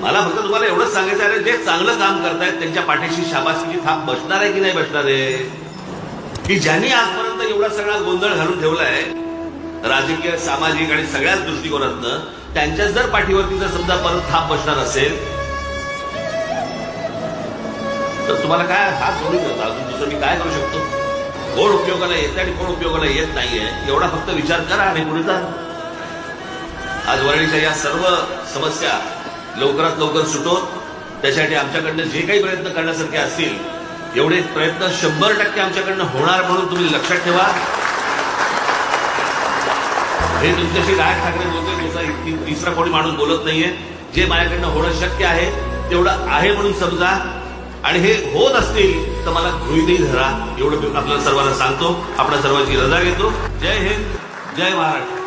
मला फक्त तुम्हाला एवढंच सांगायचं आहे जे चांगलं काम करतायत त्यांच्या पाठीशी शाबासकीची थाप बसणार आहे की नाही बसणार आहे? की ज्यांनी आजपर्यंत एवढा सगळा गोंधळ घालून ठेवलाय राजकीय सामाजिक आणि सगळ्याच दृष्टिकोनातनं त्यांच्याच जर पाठीवरती जर समजा परत थाप बसणार असेल तर तुम्हाला काय हात जोडून होता अजून दुसरं मी काय करू शकतो? कोण उपयोगाला येते आणि कोण उपयोगाला येत नाहीये एवढा फक्त विचार करा आणि पुढे जा. आज वरळीच्या या सर्व समस्या लवकरात लवकर सुटो त्यासाठी आमच्याकडनं जे काही प्रयत्न करण्यासारखे असतील एवढे प्रयत्न शंभर टक्के आमच्याकडनं होणार म्हणून तुम्ही लक्षात ठेवा. हे तुमच्याशी राज ठाकरे बोलतोय दुसरा तिसरा कोणी माणूस बोलत नाहीये. जे माझ्याकडनं होणं शक्य आहे तेवढं आहे म्हणून समजा. आणि हे होत असतील तर मला गृहितही धरा. एवढं आपल्या आपल्याला सर्वांना सांगतो. आपल्या सर्वांची रजा घेतो. जय हिंद जय महाराष्ट्र.